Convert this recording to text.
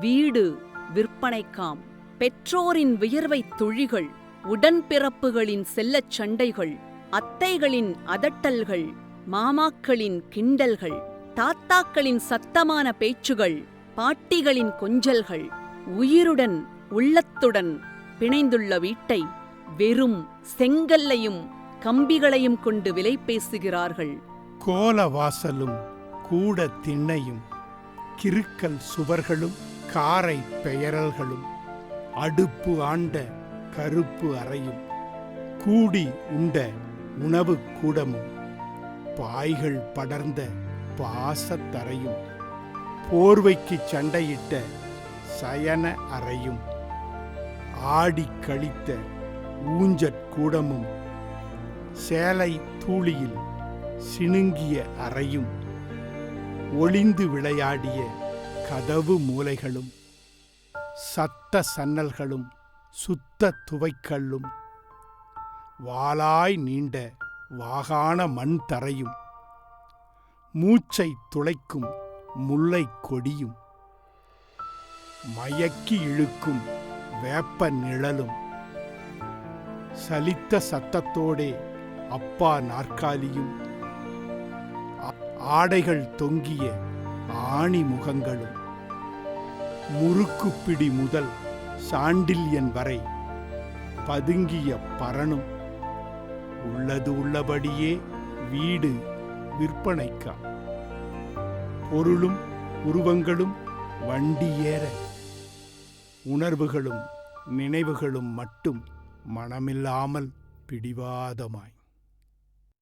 வீடு விற்பனைக்காம் பெற்றோரின் வியர்வைத் துழிகள் உடன்பிறப்புகளின் செல்லச் சண்டைகள் அத்தைகளின் அதட்டல்கள் மாமாக்களின் கிண்டல்கள் தாத்தாக்களின் சத்தமான பேச்சுகள் பாட்டிகளின் கொஞ்சல்கள் உயிருடன் உள்ளத்துடன் பிணைந்துள்ள வீட்டை வெறும் செங்கல்லையும் கம்பிகளையும் கொண்டு விலை பேசுகிறார்கள். கோல வாசலும் கூட திண்ணையும் கிறுக்கல் சுவர்களும் காரை பெயரல்களும் அடுப்பு ஆண்ட கருப்பு அறையும் கூடி உண்ட உணவு கூடமும் பாய்கள் படர்ந்த பாசத்தரையும் போர்வைக்கு சண்டையிட்ட சயன அறையும் ஆடி கழித்த ஊஞ்சற்கூடமும் சேலை தூளியில் சிணுங்கிய அறையும் ஒளிந்து விளையாடிய கதவு மூலைகளும் சத்த சன்னல்களும் சுத்த துவைக்கல்லும் வாளாய் நீண்ட வாகான மண் தரையும் மூச்சை துளைக்கும் முல்லை கொடியும் மயக்கி இழுக்கும் வேப்ப நிழலும் சலித்த சத்தத்தோடே அப்பா நாற்காலியும் ஆடைகள் தொங்கிய ஆணி முகங்களும் முறுக்குப்பிடி முதல் சாண்டில்யன் வரை பதுங்கிய பரணும். உள்ளது உள்ளபடியே வீடு விற்பனைக்கா. பொருளும் உருவங்களும் வண்டி ஏற. உணர்வுகளும் நினைவுகளும் மட்டும் மனமில்லாமல் பிடிவாதமாய்.